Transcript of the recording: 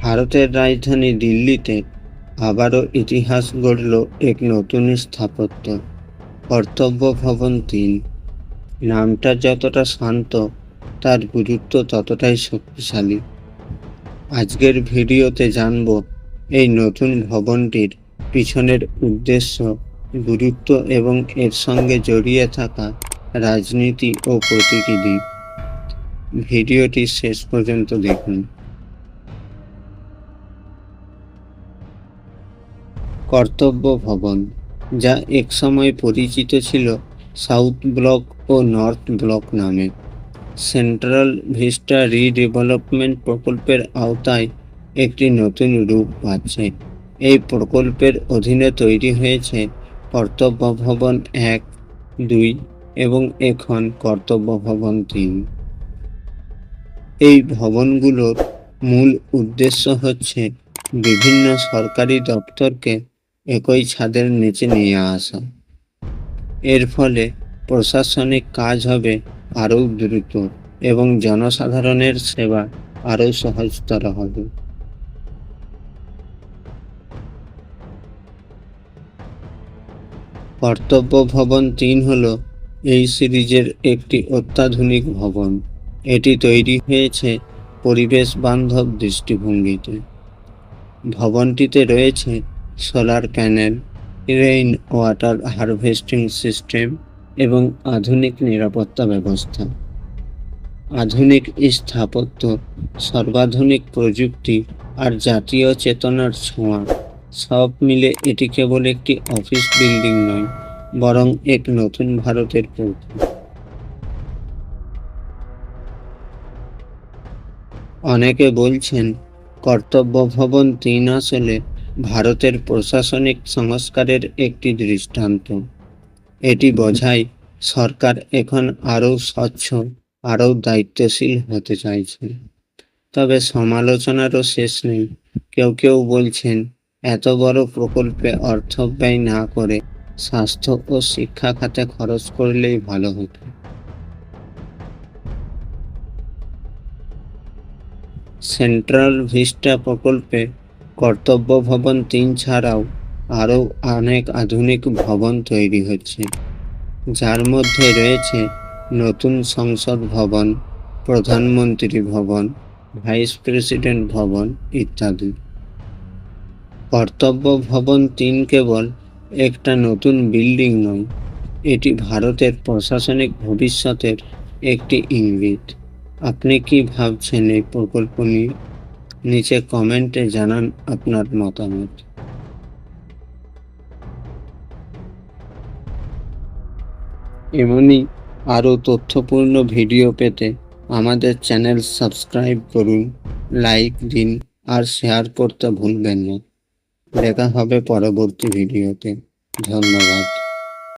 ভারতের রাজধানী দিল্লিতে আবারও ইতিহাস গড়ল এক নতুন স্থাপত্য কর্তব্য ভবন তিন। নামটা যতটা শান্ত, তার গুরুত্ব ততটাই শক্তিশালী। আজকের ভিডিওতে জানব এই নতুন ভবনটির পিছনের উদ্দেশ্য, গুরুত্ব এবং এর সঙ্গে জড়িয়ে থাকা রাজনীতি ও প্রতীকী দিক ভিডিওটি শেষ পর্যন্ত দেখুন। কর্তব্য ভবন যা একসময় পরিচিত ছিল সাউথ ব্লক ও নর্থ ব্লক নামে। সেন্ট্রাল ভিস্টা রিডেভেলপমেন্ট প্রকল্পের আওতায় একটি নতুন রূপ পাচ্ছে এই প্রকল্পের অধীনে তৈরি হয়েছে কর্তব্য ভবন এক, দুই এবং এখন কর্তব্য ভবন তিন। এই ভবনগুলোর মূল উদ্দেশ্য হচ্ছে বিভিন্ন সরকারি দপ্তরকে একই ছাদের নিচে নিয়ে আসা। এর ফলে প্রশাসনিক কাজ হবে আরও দ্রুত এবং জনসাধারণের সেবা আরও সহজতর হবে। কর্তব্য ভবন তিন হল এই সিরিজের একটি অত্যাধুনিক ভবন। এটি তৈরি হয়েছে পরিবেশ বান্ধব দৃষ্টিভঙ্গিতে। ভবনটিতে রয়েছে solar panel, rain water harvesting system এবং আধুনিক নিরাপত্তা ব্যবস্থা। আধুনিক স্থাপত্য, সর্বাধুনিক প্রযুক্তি আর জাতীয় চেতনার ছোঁয়া, সব মিলে এটি কেবল একটি অফিস বিল্ডিং নয়, বরং এক নতুন ভারতের প্রতীক অনেকে বলছেন কর্তব্য ভবন তিন আসলে ভারতের প্রশাসনিক সংস্কারের একটি দৃষ্টান্ত। এটি বোঝায়, সরকার এখন আরও স্বচ্ছ, আরও দায়িত্বশীল হতে চাইছে। তবে সমালোচনারও শেষ নেই। কেউ কেউ বলছেন, এত বড় প্রকল্পে অর্থ ব্যয় না করে স্বাস্থ্য ও শিক্ষা খাতে খরচ করলেই ভালো হতো। সেন্ট্রাল ভিস্টা প্রকল্পে কর্তব্য ভবন তিন ছাড়াও আরও অনেক আধুনিক ভবন তৈরি হচ্ছে। যার মধ্যে রয়েছে নতুন সংসদ ভবন, প্রধানমন্ত্রী ভবন, ভাইস প্রেসিডেন্ট ভবন ইত্যাদি। কর্তব্য ভবন তিন কেবল একটা নতুন বিল্ডিং নয়, এটি ভারতের প্রশাসনিক ভবিষ্যতের একটি ইঙ্গিত। আপনি কি ভাবছেন এই প্রকল্প নিয়ে? নিচে কমেন্টে জানান আপনার মতামত। এমনই আরও তথ্যপূর্ণ ভিডিও পেতে আমাদের চ্যানেল সাবস্ক্রাইব করুন, লাইক দিন আর শেয়ার করতে ভুলবেন না। দেখা হবে পরবর্তী ভিডিওতে। ধন্যবাদ।